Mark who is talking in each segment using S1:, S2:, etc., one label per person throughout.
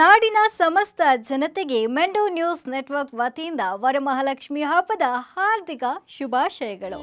S1: ನಾಡಿನ ಸಮಸ್ತ ಜನತೆಗೆ ಮೆಂಡೋ ನ್ಯೂಸ್ ನೆಟ್ವರ್ಕ್ ವತಿಯಿಂದ ವರಮಹಾಲಕ್ಷ್ಮಿ ಹಬ್ಬದ ಹಾರ್ದಿಕ ಶುಭಾಶಯಗಳು.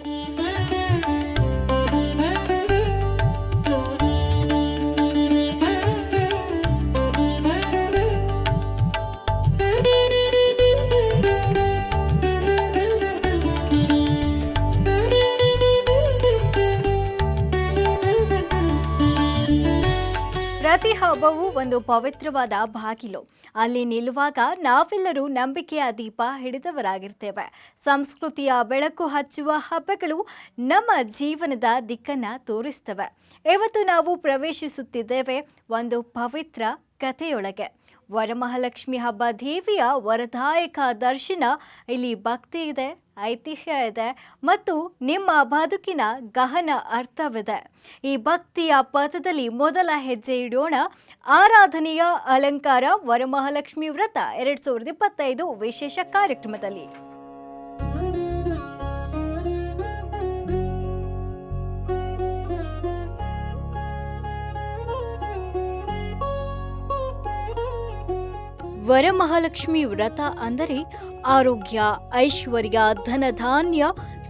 S1: ಪ್ರತಿ ಹಬ್ಬವೂ ಒಂದು ಪವಿತ್ರವಾದ ಬಾಗಿಲು. ಅಲ್ಲಿ ನಿಲ್ಲುವಾಗ ನಾವೆಲ್ಲರೂ ನಂಬಿಕೆಯ ದೀಪ ಹಿಡಿದವರಾಗಿರ್ತೇವೆ. ಸಂಸ್ಕೃತಿಯ ಬೆಳಕು ಹಚ್ಚುವ ಹಬ್ಬಗಳು ನಮ್ಮ ಜೀವನದ ದಿಕ್ಕನ್ನು ತೋರಿಸ್ತವೆ. ಇವತ್ತು ನಾವು ಪ್ರವೇಶಿಸುತ್ತಿದ್ದೇವೆ ಒಂದು ಪವಿತ್ರ ಕಥೆಯೊಳಗೆ. ವರಮಹಾಲಕ್ಷ್ಮಿ ಹಬ್ಬ ದೇವಿಯ ವರದಾಯಕ ದರ್ಶನ ಇಲ್ಲಿ ಭಕ್ತಿ ಇದೆ, ಐತಿಹ್ಯ ಇದೆ ಮತ್ತು ನಿಮ್ಮ ಬದುಕಿನ ಗಹನ ಅರ್ಥವಿದೆ. ಈ ಭಕ್ತಿಯ ಪಥದಲ್ಲಿ ಮೊದಲ ಹೆಜ್ಜೆ ಇಡೋಣ. ಆರಾಧನೆಯ ಅಲಂಕಾರ ವರಮಹಾಲಕ್ಷ್ಮಿ ವ್ರತ ಎರಡ್ ಸಾವಿರದ ಇಪ್ಪತ್ತೈದು ವಿಶೇಷ ಕಾರ್ಯಕ್ರಮದಲ್ಲಿ. ವರಮಹಾಲಕ್ಷ್ಮಿ ವ್ರತ ಅಂದರೆ ಆರೋಗ್ಯ, ಐಶ್ವರ್ಯ, ಧನಧಾನ್ಯ,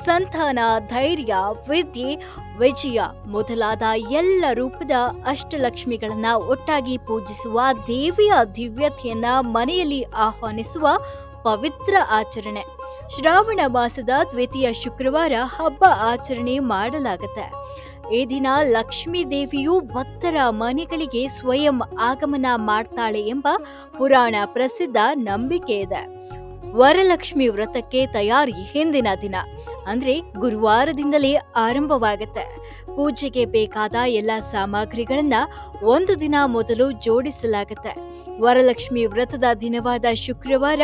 S1: ಸಂತಾನ, ಧೈರ್ಯ ವಿದ್ಯೆ ವಿಜಯ ಮೊದಲಾದ ಎಲ್ಲ ರೂಪದ ಅಷ್ಟಲಕ್ಷ್ಮಿಗಳನ್ನ ಒಟ್ಟಾಗಿ ಪೂಜಿಸುವ ದೇವಿಯ ದಿವ್ಯತೆಯನ್ನ ಮನೆಯಲ್ಲಿ ಆಹ್ವಾನಿಸುವ ಪವಿತ್ರ ಆಚರಣೆ. ಶ್ರಾವಣ ಮಾಸದ ದ್ವಿತೀಯ ಶುಕ್ರವಾರ ಹಬ್ಬ ಆಚರಣೆ ಮಾಡಲಾಗುತ್ತೆ. ಈ ದಿನ ಲಕ್ಷ್ಮೀ ದೇವಿಯು ಭಕ್ತರ ಮನೆಗಳಿಗೆ ಸ್ವಯಂ ಆಗಮನ ಮಾಡ್ತಾಳೆ ಎಂಬ ಪುರಾಣ ಪ್ರಸಿದ್ಧ ನಂಬಿಕೆ ಇದೆ. ವರಲಕ್ಷ್ಮಿ ವ್ರತಕ್ಕೆ ತಯಾರಿ ಹಿಂದಿನ ದಿನ. ಅಂದ್ರೆ ಗುರುವಾರದಿಂದಲೇ ಆರಂಭವಾಗುತ್ತೆ. ಪೂಜೆಗೆ ಬೇಕಾದ ಎಲ್ಲ ಸಾಮಗ್ರಿಗಳನ್ನ ಒಂದು ದಿನ ಮೊದಲು ಜೋಡಿಸಲಾಗುತ್ತೆ. ವರಲಕ್ಷ್ಮಿ ವ್ರತದ ದಿನವಾದ ಶುಕ್ರವಾರ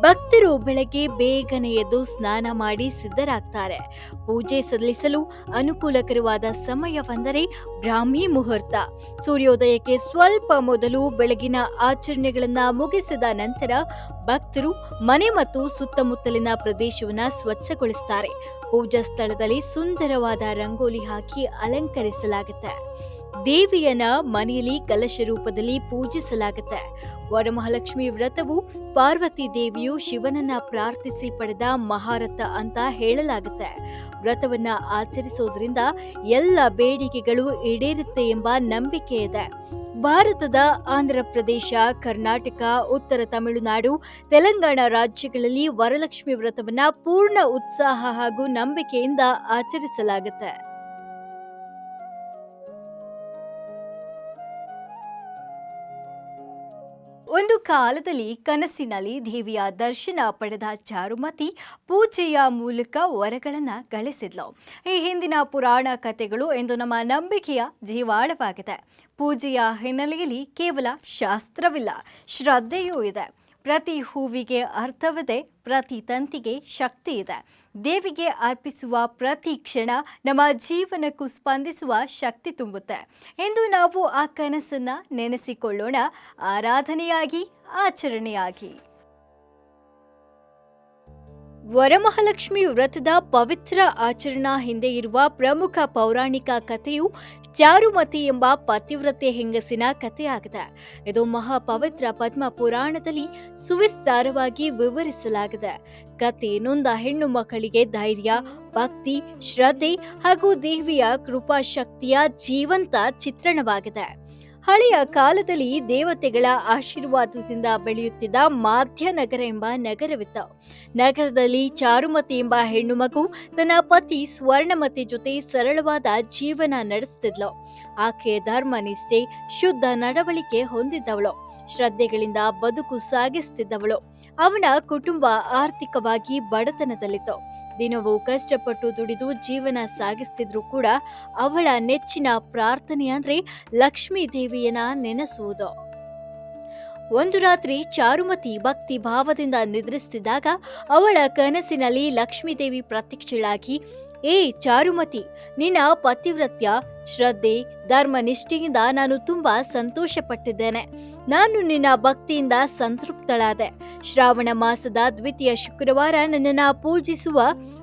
S1: ಭಕ್ತರು ಬೆಳಗ್ಗೆ ಬೇಗನೆ ಎದ್ದು ಸ್ನಾನ ಮಾಡಿ ಸಿದ್ಧರಾಗ್ತಾರೆ. ಪೂಜೆ ಸಲ್ಲಿಸಲು ಅನುಕೂಲಕರವಾದ ಸಮಯವೆಂದರೆ ಬ್ರಾಹ್ಮಿ ಮುಹೂರ್ತ. ಸೂರ್ಯೋದಯಕ್ಕೆ ಸ್ವಲ್ಪ ಮೊದಲು ಬೆಳಗಿನ ಆಚರಣೆಗಳನ್ನ ಮುಗಿಸಿದ ನಂತರ ಭಕ್ತರು ಮನೆ ಮತ್ತು ಸುತ್ತಮುತ್ತಲಿನ ಪ್ರದೇಶವನ್ನ ಸ್ವಚ್ಛಗೊಳಿಸುತ್ತಾರೆ ಪೂಜಾ ಸ್ಥಳದಲ್ಲಿ ಸುಂದರವಾದ ರಂಗೋಲಿ ಹಾಕಿ ಅಲಂಕರಿಸಲಾಗುತ್ತೆ. ದೇವಿಯನ್ನ ಮನೆಯಲ್ಲಿ ಕಲಶ ರೂಪದಲ್ಲಿ ಪೂಜಿಸಲಾಗುತ್ತೆ. ವರಮಹಾಲಕ್ಷ್ಮಿ ವ್ರತವು ಪಾರ್ವತಿ ದೇವಿಯು ಶಿವನನ್ನ ಪ್ರಾರ್ಥಿಸಿ ಪಡೆದ ಮಹಾರಥ ಅಂತ ಹೇಳಲಾಗುತ್ತೆ. ವ್ರತವನ್ನ ಆಚರಿಸೋದ್ರಿಂದ ಎಲ್ಲ ಬೇಡಿಕೆಗಳು ಈಡೇರುತ್ತೆ ಎಂಬ ನಂಬಿಕೆ ಇದೆ. ಭಾರತದ ಆಂಧ್ರ ಪ್ರದೇಶ, ಕರ್ನಾಟಕ, ಉತ್ತರ ತಮಿಳುನಾಡು, ತೆಲಂಗಾಣ ರಾಜ್ಯಗಳಲ್ಲಿ ವರಲಕ್ಷ್ಮಿ ವ್ರತವನ್ನ ಪೂರ್ಣ ಉತ್ಸಾಹ ಹಾಗೂ ನಂಬಿಕೆಯಿಂದ ಆಚರಿಸಲಾಗುತ್ತೆ. ಒಂದು ಕಾಲದಲ್ಲಿ ಕನಸಿನಲ್ಲಿ ದೇವಿಯ ದರ್ಶನ ಪಡೆದ ಚಾರುಮತಿ ಪೂಜೆಯ ಮೂಲಕ ವರಗಳನ್ನು ಗಳಿಸಿದ್ಲು. ಈ ಹಿಂದಿನ ಪುರಾಣ ಕಥೆಗಳು ಎಂದು ನಮ್ಮ ನಂಬಿಕೆಯ ಜೀವಾಳವಾಗಿದೆ. ಪೂಜೆಯ ಹಿನ್ನೆಲೆಯಲ್ಲಿ ಕೇವಲ ಶಾಸ್ತ್ರವಿಲ್ಲ, ಶ್ರದ್ಧೆಯೂ ಇದೆ. ಪ್ರತಿ ಹೂವಿಗೆ ಅರ್ಥವಿದೆ ಪ್ರತಿ ತಂತಿಗೆ ಶಕ್ತಿ ಇದೆ. ದೇವಿಗೆ ಅರ್ಪಿಸುವ ಪ್ರತಿ ಕ್ಷಣ ನಮ್ಮ ಜೀವನಕ್ಕೂ ಸ್ಪಂದಿಸುವ ಶಕ್ತಿ ತುಂಬುತ್ತೆ. ಎಂದು ನಾವು ಆ ಕನಸನ್ನ ನೆನೆಸಿಕೊಳ್ಳೋಣ. ಆರಾಧನೆಯಾಗಿ, ಆಚರಣೆಯಾಗಿ. ವರಮಹಾಲಕ್ಷ್ಮಿ ವ್ರತದ ಪವಿತ್ರ ಆಚರಣಾ ಹಿಂದೆ ಇರುವ ಪ್ರಮುಖ ಪೌರಾಣಿಕ ಕಥೆಯು ಚಾರುಮತಿ ಎಂಬ ಪತಿವ್ರತೆ ಹೆಂಗಸಿನ ಕಥೆಯಾಗಿದೆ. ಇದು ಮಹಾಪವಿತ್ರ ಪದ್ಮ ಪುರಾಣದಲ್ಲಿ ಸುವಿಸ್ತಾರವಾಗಿ ವಿವರಿಸಲಾಗಿದೆ. ಕತೆ ನೊಂದ ಹೆಣ್ಣು ಮಕ್ಕಳಿಗೆ ಧೈರ್ಯ, ಭಕ್ತಿ, ಶ್ರದ್ಧೆ ಹಾಗೂ ದೇವಿಯ ಕೃಪಾಶಕ್ತಿಯ ಜೀವಂತ ಚಿತ್ರಣವಾಗಿದೆ. ಹಳೆಯ ಕಾಲದಲ್ಲಿ ದೇವತೆಗಳ ಆಶೀರ್ವಾದದಿಂದ ಬೆಳೆಯುತ್ತಿದ್ದ ಮಾಧ್ಯನಗರ ಎಂಬ ನಗರವಿತ್ತು. ನಗರದಲ್ಲಿ ಚಾರುಮತಿ ಎಂಬ ಹೆಣ್ಣು ಮಗು ತನ್ನ ಪತಿ ಸ್ವರ್ಣಮತಿ ಜೊತೆ ಸರಳವಾದ ಜೀವನ ನಡೆಸುತ್ತಿದ್ಲು ಆಕೆ ಧರ್ಮನಿಷ್ಠೆ, ಶುದ್ಧ ನಡವಳಿಕೆ ಹೊಂದಿದ್ದವಳು. ಶ್ರದ್ಧೆಗಳಿಂದ ಬದುಕು ಸಾಗಿಸುತ್ತಿದ್ದವಳು ಅವನ ಕುಟುಂಬ ಆರ್ಥಿಕವಾಗಿ ಬಡತನದಲ್ಲಿತ್ತು. ದಿನವೂ ಕಷ್ಟಪಟ್ಟು ದುಡಿದು ಜೀವನ ಸಾಗಿಸ್ತಿದ್ರು ಕೂಡ ಅವಳ ನೆಚ್ಚಿನ ಪ್ರಾರ್ಥನೆ ಅಂದ್ರೆ ಲಕ್ಷ್ಮೀ ದೇವಿಯನ್ನ ನೆನೆಸುವುದು. ಒಂದು ರಾತ್ರಿ ಚಾರುಮತಿ ಭಕ್ತಿ ಭಾವದಿಂದ ನಿದ್ರಿಸುತ್ತಿದ್ದಾಗ ಅವಳ ಕನಸಿನಲ್ಲಿ ಲಕ್ಷ್ಮೀದೇವಿ ಪ್ರತ್ಯಕ್ಷಳಾಗಿ ಏ ಚಾರುಮತಿ, ನಿನ್ನ ಪತಿವ್ರತ್ಯ, ಶ್ರದ್ಧೆ, ಧರ್ಮ ನಿಷ್ಠೆಯಿಂದ ನಾನು ತುಂಬಾ ಸಂತೋಷ ಪಟ್ಟಿದ್ದೇನೆ ನಾನು ನಿನ್ನ ಭಕ್ತಿಯಿಂದ ಸಂತೃಪ್ತಳಾದೆ. ಶ್ರಾವಣ ಮಾಸದ ದ್ವಿತೀಯ ಶುಕ್ರವಾರ ನನ್ನನ್ನು ಪೂಜಿಸುವ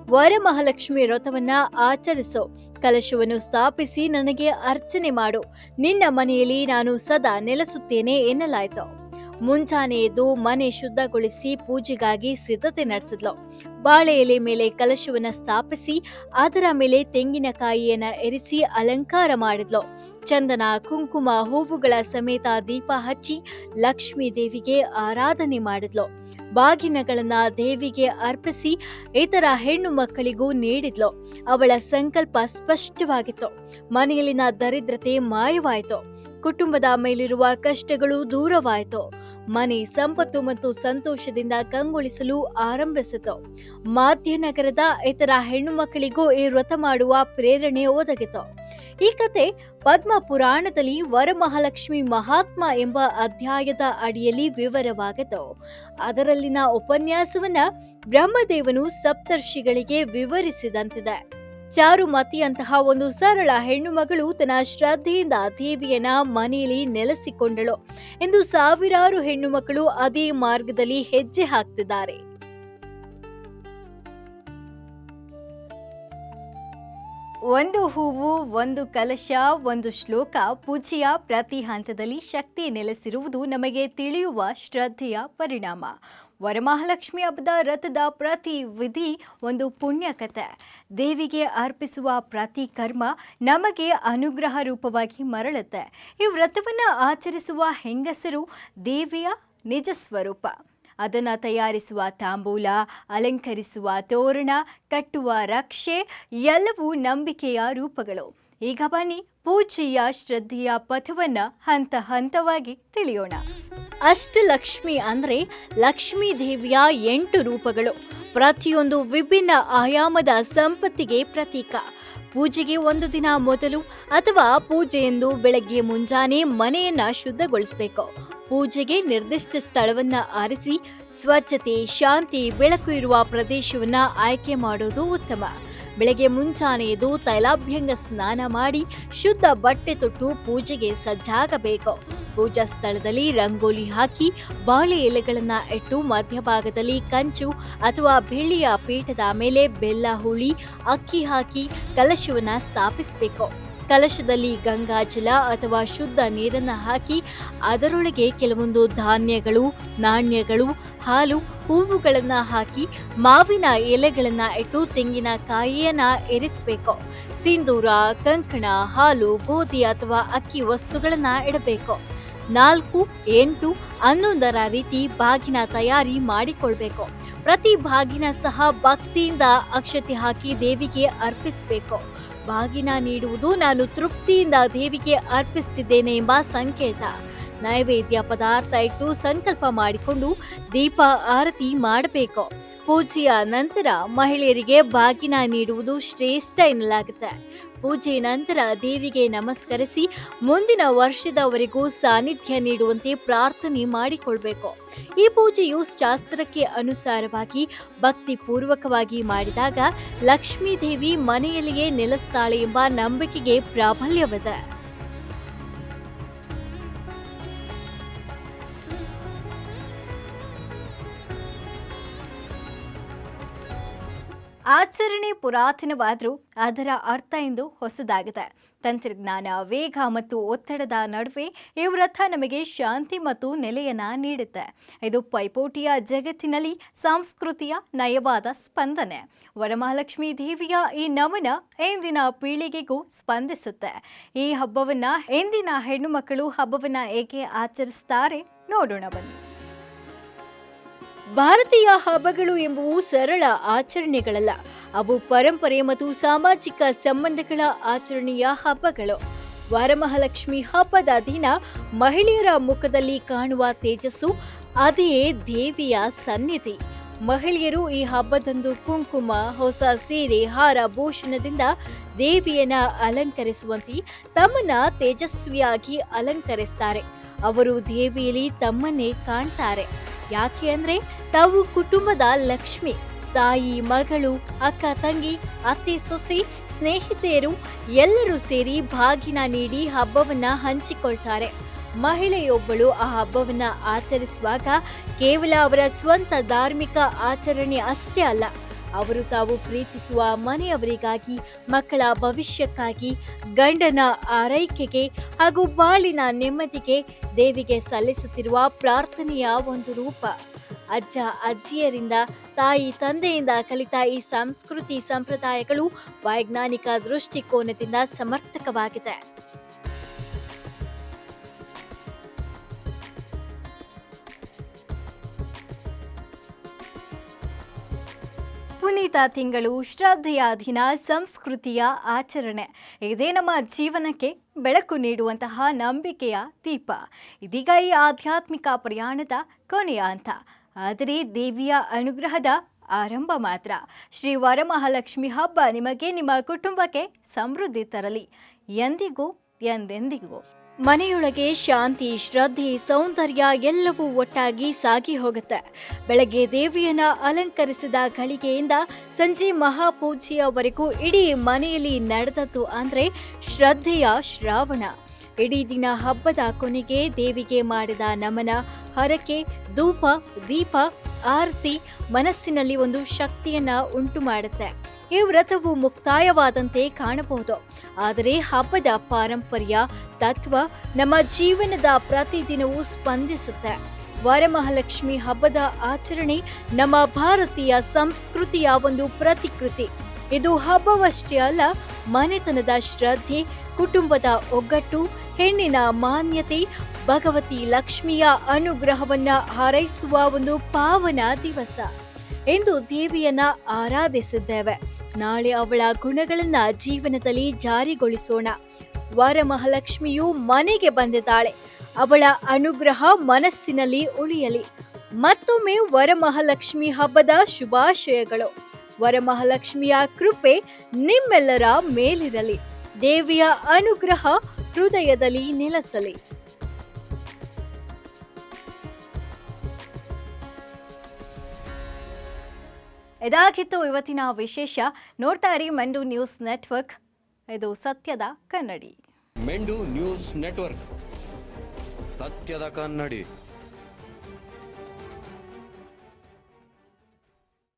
S1: ವರಮಹಾಲಕ್ಷ್ಮಿ ವ್ರತವನ್ನ ಆಚರಿಸೋ. ಕಲಶವನ್ನು ಸ್ಥಾಪಿಸಿ ನನಗೆ ಅರ್ಚನೆ ಮಾಡು. ನಿನ್ನ ಮನೆಯಲ್ಲಿ ನಾನು ಸದಾ ನೆಲೆಸುತ್ತೇನೆ ಎನ್ನಲಾಯಿತು. ಮುಂಜಾನೆ ಎದ್ದು ಮನೆ ಶುದ್ಧಗೊಳಿಸಿ ಪೂಜೆಗಾಗಿ ಸಿದ್ಧತೆ ನಡೆಸಿದ್ಲು. ಬಾಳೆ ಎಲೆ ಮೇಲೆ ಕಲಶವನ್ನ ಸ್ಥಾಪಿಸಿ, ಅದರ ಮೇಲೆ ತೆಂಗಿನಕಾಯಿಯನ್ನ ಎರಿಸಿ ಅಲಂಕಾರ ಮಾಡಿದ್ಲು. ಚಂದನ, ಕುಂಕುಮ, ಹೂವುಗಳ ಸಮೇತ ದೀಪ ಹಚ್ಚಿ ಲಕ್ಷ್ಮೀ ದೇವಿಗೆ ಆರಾಧನೆ ಮಾಡಿದ್ಲು. ಬಾಗಿನಗಳನ್ನ ದೇವಿಗೆ ಅರ್ಪಿಸಿ ಇತರ ಹೆಣ್ಣು ಮಕ್ಕಳಿಗೂ ನೀಡಿದ್ಲು. ಅವಳ ಸಂಕಲ್ಪ ಸ್ಪಷ್ಟವಾಗಿತ್ತು. ಮನೆಯಲ್ಲಿನ ದರಿದ್ರತೆ ಮಾಯವಾಯಿತು. ಕುಟುಂಬದ ಮೇಲಿರುವ ಕಷ್ಟಗಳು ದೂರವಾಯಿತು. ಮನೆ ಸಂಪತ್ತು ಮತ್ತು ಸಂತೋಷದಿಂದ ಕಂಗೊಳಿಸಲು ಆರಂಭಿಸಿತು. ಮಾಧ್ಯನಗರದ ಇತರ ಹೆಣ್ಣು ಮಕ್ಕಳಿಗೂ ಈ ವ್ರತ ಮಾಡುವ ಪ್ರೇರಣೆ ಒದಗಿತು. ಈ ಕತೆ ಪದ್ಮ ಪುರಾಣದಲ್ಲಿ ವರಮಹಾಲಕ್ಷ್ಮಿ ಮಹಾತ್ಮ ಎಂಬ ಅಧ್ಯಾಯದ ಅಡಿಯಲ್ಲಿ ವಿವರವಾಗಿತ್ತು ಅದರಲ್ಲಿನ ಉಪನ್ಯಾಸವನ್ನ ಬ್ರಹ್ಮದೇವನು ಸಪ್ತರ್ಷಿಗಳಿಗೆ ವಿವರಿಸಿದಂತಿದೆ. ಚಾರುಮತಿಯಂತಹ ಒಂದು ಸರಳ ಹೆಣ್ಣು ಮಗಳು ತನ್ನ ಶ್ರದ್ಧೆಯಿಂದ ದೇವಿಯನ್ನ ಮನೆಯಲ್ಲಿ ನೆಲೆಸಿಕೊಂಡಳು ಎಂದು ಸಾವಿರಾರು ಹೆಣ್ಣು ಮಕ್ಕಳು ಅದೇ ಮಾರ್ಗದಲ್ಲಿ ಹೆಜ್ಜೆ ಹಾಕ್ತಿದ್ದಾರೆ.
S2: ಒಂದು ಹೂವು, ಒಂದು ಕಲಶ, ಒಂದು ಶ್ಲೋಕ ಪೂಜೆಯ ಪ್ರತಿ ಹಂತದಲ್ಲಿ ಶಕ್ತಿ ನೆಲೆಸಿರುವುದು ನಮಗೆ ತಿಳಿಯುವ ಶ್ರದ್ಧೆಯ ಪರಿಣಾಮ. ವರಮಹಾಲಕ್ಷ್ಮಿ ಹಬ್ಬದ ರಥದ ಪ್ರತಿ ವಿಧಿ ಒಂದು ಪುಣ್ಯಕತೆ ದೇವಿಗೆ ಅರ್ಪಿಸುವ ಪ್ರತಿ ಕರ್ಮ ನಮಗೆ ಅನುಗ್ರಹ ರೂಪವಾಗಿ ಮರಳುತ್ತೆ. ಈ ವ್ರತವನ್ನು ಆಚರಿಸುವ ಹೆಂಗಸರು ದೇವಿಯ ನಿಜ ಸ್ವರೂಪ. ಅದನ್ನು ತಯಾರಿಸುವ ತಾಂಬೂಲ, ಅಲಂಕರಿಸುವ ತೋರಣ, ಕಟ್ಟುವ ರಕ್ಷೆ ಎಲ್ಲವೂ ನಂಬಿಕೆಯ ರೂಪಗಳು. ಈಗ ಬನ್ನಿ ಪೂಜೆಯ ಶ್ರದ್ಧೆಯ ಪಥವನ್ನ ಹಂತ ಹಂತವಾಗಿ ತಿಳಿಯೋಣ.
S1: ಅಷ್ಟಲಕ್ಷ್ಮಿ ಅಂದ್ರೆ ಲಕ್ಷ್ಮೀ ದೇವಿಯ ಎಂಟು ರೂಪಗಳು. ಪ್ರತಿಯೊಂದು ವಿಭಿನ್ನ ಆಯಾಮದ ಸಂಪತ್ತಿಗೆ ಪ್ರತೀಕ. ಪೂಜೆಗೆ ಒಂದು ದಿನ ಮೊದಲು ಅಥವಾ ಪೂಜೆಯೆಂದು ಬೆಳಗ್ಗೆ ಮುಂಜಾನೆ ಮನೆಯನ್ನ ಶುದ್ಧಗೊಳಿಸಬೇಕು. ಪೂಜೆಗೆ ನಿರ್ದಿಷ್ಟ ಸ್ಥಳವನ್ನ ಆರಿಸಿ ಸ್ವಚ್ಛತೆ, ಶಾಂತಿ, ಬೆಳಕು ಇರುವ ಪ್ರದೇಶವನ್ನ ಆಯ್ಕೆ ಮಾಡೋದು ಉತ್ತಮ. ಬೆಳಗ್ಗೆ ಮುಂಚಾನೆ ಎದ್ದು ತೈಲಾಭ್ಯಂಗ ಸ್ನಾನ ಮಾಡಿ ಶುದ್ಧ ಬಟ್ಟೆ ತೊಟ್ಟು ಪೂಜೆಗೆ ಸಜ್ಜಾಗಬೇಕು. ಪೂಜಾ ಸ್ಥಳದಲ್ಲಿ ರಂಗೋಲಿ ಹಾಕಿ ಬಾಳೆ ಎಲೆಗಳನ್ನ ಇಟ್ಟು ಮಧ್ಯಭಾಗದಲ್ಲಿ ಕಂಚು ಅಥವಾ ಬೆಳ್ಳಿಯ ಪೀಠದ ಮೇಲೆ ಬೆಲ್ಲ ಹುಳಿ, ಅಕ್ಕಿ ಹಾಕಿ ಕಲಶವನ್ನ ಸ್ಥಾಪಿಸಬೇಕು. ಕಲಶದಲ್ಲಿ ಗಂಗಾಜಲ ಅಥವಾ ಶುದ್ಧ ನೀರನ್ನ ಹಾಕಿ, ಅದರೊಳಗೆ ಕೆಲವೊಂದು ಧಾನ್ಯಗಳು, ನಾಣ್ಯಗಳು, ಹಾಲು, ಹೂವುಗಳನ್ನ ಹಾಕಿ, ಮಾವಿನ ಎಲೆಗಳನ್ನ ಇಟ್ಟು ತೆಂಗಿನಕಾಯಿಯನ್ನ ಎರಿಸಬೇಕು. ಸಿಂಧೂರ ಕಂಕಣ, ಹಾಲು, ಗೋಧಿ ಅಥವಾ ಅಕ್ಕಿ ವಸ್ತುಗಳನ್ನ ಇಡಬೇಕು. ನಾಲ್ಕು, ಎಂಟು, ಹನ್ನೊಂದರ ರೀತಿ ಬಾಗಿನ ತಯಾರಿ ಮಾಡಿಕೊಳ್ಬೇಕು. ಪ್ರತಿ ಬಾಗಿನ ಸಹ ಭಕ್ತಿಯಿಂದ ಅಕ್ಷತೆ ಹಾಕಿ ದೇವಿಗೆ ಅರ್ಪಿಸಬೇಕು. ಬಾಗಿನ ನೀಡುವುದು ನಾನು ತೃಪ್ತಿಯಿಂದ ದೇವಿಗೆ ಅರ್ಪಿಸುತ್ತಿದ್ದೇನೆ ಎಂಬ ಸಂಕೇತ. ನೈವೇದ್ಯ ಪದಾರ್ಥ ಇಟ್ಟು ಸಂಕಲ್ಪ ಮಾಡಿಕೊಂಡು ದೀಪ ಆರತಿ ಮಾಡಬೇಕು. ಪೂಜೆಯ ನಂತರ ಮಹಿಳೆಯರಿಗೆ ಬಾಗಿನ ನೀಡುವುದು ಶ್ರೇಷ್ಠ ಎನ್ನಲಾಗುತ್ತೆ. ಪೂಜೆ ನಂತರ ದೇವಿಗೆ ನಮಸ್ಕರಿಸಿ ಮುಂದಿನ ವರ್ಷದವರೆಗೂ ಸಾನ್ನಿಧ್ಯ ನೀಡುವಂತೆ ಪ್ರಾರ್ಥನೆ ಮಾಡಿಕೊಳ್ಬೇಕು. ಈ ಪೂಜೆಯು ಶಾಸ್ತ್ರಕ್ಕೆ ಅನುಸಾರವಾಗಿ ಭಕ್ತಿ ಪೂರ್ವಕವಾಗಿ ಮಾಡಿದಾಗ ಲಕ್ಷ್ಮೀ ದೇವಿ ಮನೆಯಲ್ಲಿಯೇ ನೆಲೆಸ್ತಾಳೆ ಎಂಬ ನಂಬಿಕೆಗೆ ಪ್ರಾಬಲ್ಯವಿದೆ.
S2: ಆಚರಣೆ ಪುರಾತನವಾದರೂ ಅದರ ಅರ್ಥ ಇಂದು ಹೊಸದಾಗಿದೆ. ತಂತ್ರಜ್ಞಾನ, ವೇಗ ಮತ್ತು ಒತ್ತಡದ ನಡುವೆ ಈ ವ್ರತ ನಮಗೆ ಶಾಂತಿ ಮತ್ತು ನೆಲೆಯನ್ನ ನೀಡುತ್ತೆ. ಇದು ಪೈಪೋಟಿಯ ಜಗತ್ತಿನಲ್ಲಿ ಸಂಸ್ಕೃತಿಯ ನಯವಾದ ಸ್ಪಂದನೆ. ವರಮಹಾಲಕ್ಷ್ಮಿ ದೇವಿಯ ಈ ನಮನ ಇಂದಿನ ಪೀಳಿಗೆಗೂ ಸ್ಪಂದಿಸುತ್ತೆ. ಈ ಹಬ್ಬವನ್ನ ಎಂದಿನ ಹೆಣ್ಣು ಮಕ್ಕಳು ಹಬ್ಬವನ್ನ ಏಕೆ ಆಚರಿಸ್ತಾರೆ ನೋಡೋಣ ಬನ್ನಿ.
S1: ಭಾರತೀಯ ಹಬ್ಬಗಳು ಎಂಬುವು ಸರಳ ಆಚರಣೆಗಳಲ್ಲ. ಅವು ಪರಂಪರೆ ಮತ್ತು ಸಾಮಾಜಿಕ ಸಂಬಂಧಗಳ ಆಚರಣೆಯ ಹಬ್ಬಗಳು. ವರಮಹಾಲಕ್ಷ್ಮಿ ಹಬ್ಬದ ದಿನ ಮಹಿಳೆಯರ ಮುಖದಲ್ಲಿ ಕಾಣುವ ತೇಜಸ್ಸು, ಅದೇ ದೇವಿಯ ಸನ್ನಿಧಿ. ಮಹಿಳೆಯರು ಈ ಹಬ್ಬದಂದು ಕುಂಕುಮ, ಹೊಸ ಸೀರೆ, ಹಾರ ಭೂಷಣದಿಂದ ದೇವಿಯನ್ನ ಅಲಂಕರಿಸುವಂತೆ ತಮ್ಮನ್ನ ತೇಜಸ್ವಿಯಾಗಿ ಅಲಂಕರಿಸ್ತಾರೆ. ಅವರು ದೇವಿಯಲ್ಲಿ ತಮ್ಮನ್ನೇ ಕಾಣ್ತಾರೆ. ಯಾಕೆ ಅಂದ್ರೆ ತಾವು ಕುಟುಂಬದ ಲಕ್ಷ್ಮಿ, ತಾಯಿ, ಮಗಳು, ಅಕ್ಕ, ತಂಗಿ, ಅತ್ತೆ, ಸೊಸೆ, ಸ್ನೇಹಿತೆಯರು ಎಲ್ಲರೂ ಸೇರಿ ಬಾಗಿನ ನೀಡಿ ಹಬ್ಬವನ್ನ ಹಂಚಿಕೊಳ್ತಾರೆ. ಮಹಿಳೆಯೊಬ್ಬಳು ಆ ಹಬ್ಬವನ್ನ ಆಚರಿಸುವಾಗ ಕೇವಲ ಅವರ ಸ್ವಂತ ಧಾರ್ಮಿಕ ಆಚರಣೆ ಅಷ್ಟೇ ಅಲ್ಲ, ಅವರು ತಾವು ಪ್ರೀತಿಸುವ ಮನೆಯವರಿಗಾಗಿ, ಮಕ್ಕಳ ಭವಿಷ್ಯಕ್ಕಾಗಿ, ಗಂಡನ ಆರೈಕೆಗೆ ಹಾಗೂ ಬಾಳಿನ ನೆಮ್ಮದಿಗೆ ದೇವಿಗೆ ಸಲ್ಲಿಸುತ್ತಿರುವ ಪ್ರಾರ್ಥನೆಯ ಒಂದು ರೂಪ. ಅಜ್ಜ, ಅಜ್ಜಿಯರಿಂದ, ತಾಯಿ, ತಂದೆಯಿಂದ ಕಲಿತ ಈ ಸಂಸ್ಕೃತಿ ಸಂಪ್ರದಾಯಗಳು ವೈಜ್ಞಾನಿಕ ದೃಷ್ಟಿಕೋನದಿಂದ ಸಮರ್ಥಕವಾಗಿದೆ.
S3: ಪುನೀತ ತಿಂಗಳು ಶ್ರದ್ಧೆಯ ದಿನ ಸಂಸ್ಕೃತಿಯ ಆಚರಣೆ. ಇದೇ ನಮ್ಮ ಜೀವನಕ್ಕೆ ಬೆಳಕು ನೀಡುವಂತಹ ನಂಬಿಕೆಯ ದೀಪ. ಇದೀಗ ಈ ಆಧ್ಯಾತ್ಮಿಕ ಪ್ರಯಾಣದ ಕೊನೆಯ ಹಂತ. ಆದರೆ ದೇವಿಯ ಅನುಗ್ರಹದ ಆರಂಭ ಮಾತ್ರ. ಶ್ರೀ ವರಮಹಾಲಕ್ಷ್ಮಿ ಹಬ್ಬ ನಿಮಗೆ ನಿಮ್ಮ ಕುಟುಂಬಕ್ಕೆ ಸಮೃದ್ಧಿ ತರಲಿ. ಎಂದಿಗೂ, ಎಂದೆಂದಿಗೂ.
S1: ಮನೆಯೊಳಗೆ ಶಾಂತಿ, ಶ್ರದ್ಧೆ, ಸೌಂದರ್ಯ ಎಲ್ಲವೂ ಒಟ್ಟಾಗಿ ಸಾಗಿ ಹೋಗುತ್ತೆ. ಬೆಳಗ್ಗೆ ದೇವಿಯನ್ನ ಅಲಂಕರಿಸಿದ ಗಳಿಗೆಯಿಂದ ಸಂಜೆ ಮಹಾಪೂಜೆಯವರೆಗೂ ಇಡೀ ಮನೆಯಲ್ಲಿ ನಡೆದದ್ದು ಅಂದ್ರೆ ಶ್ರದ್ಧೆಯ ಶ್ರಾವಣ. ಇಡೀ ದಿನ ಹಬ್ಬದ ಕೊನೆಗೆ ದೇವಿಗೆ ಮಾಡಿದ ನಮನ, ಹರಕೆ, ಧೂಪ, ದೀಪ, ಆರತಿ ಮನಸ್ಸಿನಲ್ಲಿ ಒಂದು ಶಕ್ತಿಯನ್ನ ಉಂಟು ಮಾಡುತ್ತೆ ಈ ವ್ರತವು ಮುಕ್ತಾಯವಾದಂತೆ ಕಾಣಬಹುದು. ಆದರೆ ಹಬ್ಬದ ಪಾರಂಪರ್ಯ, ತತ್ವ ನಮ್ಮ ಜೀವನದ ಪ್ರತಿದಿನವೂ ಸ್ಪಂದಿಸುತ್ತೆ. ವರಮಹಾಲಕ್ಷ್ಮಿ ಹಬ್ಬದ ಆಚರಣೆ ನಮ್ಮ ಭಾರತೀಯ ಸಂಸ್ಕೃತಿಯ ಒಂದು ಪ್ರತಿಕೃತಿ. ಇದು ಹಬ್ಬವಷ್ಟೇ ಅಲ್ಲ, ಮನೆತನದ ಶ್ರದ್ಧೆ ಕುಟುಂಬದ ಒಗ್ಗಟ್ಟು, ಹೆಣ್ಣಿನ ಮಾನ್ಯತೆ, ಭಗವತಿ ಲಕ್ಷ್ಮಿಯ ಅನುಗ್ರಹವನ್ನ ಹಾರೈಸುವ ಒಂದು ಪಾವನ ದಿವಸ ಎಂದು ದೇವಿಯನ್ನ ಆರಾಧಿಸಿದ್ದೇವೆ. ನಾಳೆ ಅವಳ ಗುಣಗಳನ್ನ ಜೀವನದಲ್ಲಿ ಜಾರಿಗೊಳಿಸೋಣ. ವರಮಹಾಲಕ್ಷ್ಮಿಯು ಮನೆಗೆ ಬಂದಿದ್ದಾಳೆ. ಅವಳ ಅನುಗ್ರಹ ಮನಸ್ಸಿನಲ್ಲಿ ಉಳಿಯಲಿ. ಮತ್ತೊಮ್ಮೆ ವರಮಹಾಲಕ್ಷ್ಮಿ ಹಬ್ಬದ ಶುಭಾಶಯಗಳು. ವರಮಹಾಲಕ್ಷ್ಮಿಯ ಕೃಪೆ ನಿಮ್ಮೆಲ್ಲರ ಮೇಲಿರಲಿ. ದೇವಿಯ ಅನುಗ್ರಹ ಹೃದಯದಲ್ಲಿ ನೆಲೆಸಲಿ.
S3: ಇದಾಗಿತ್ತು ಇವತ್ತಿನ ವಿಶೇಷ. ನೋಡ್ತಾ ಇರಿ ಮೆಂಡು ನ್ಯೂಸ್ ನೆಟ್ವರ್ಕ್. ಇದು ಸತ್ಯದ ಕನ್ನಡಿ.
S4: ಮೆಂಡು ನ್ಯೂಸ್ ನೆಟ್ವರ್ಕ್. ಸತ್ಯದ ಕನ್ನಡಿ.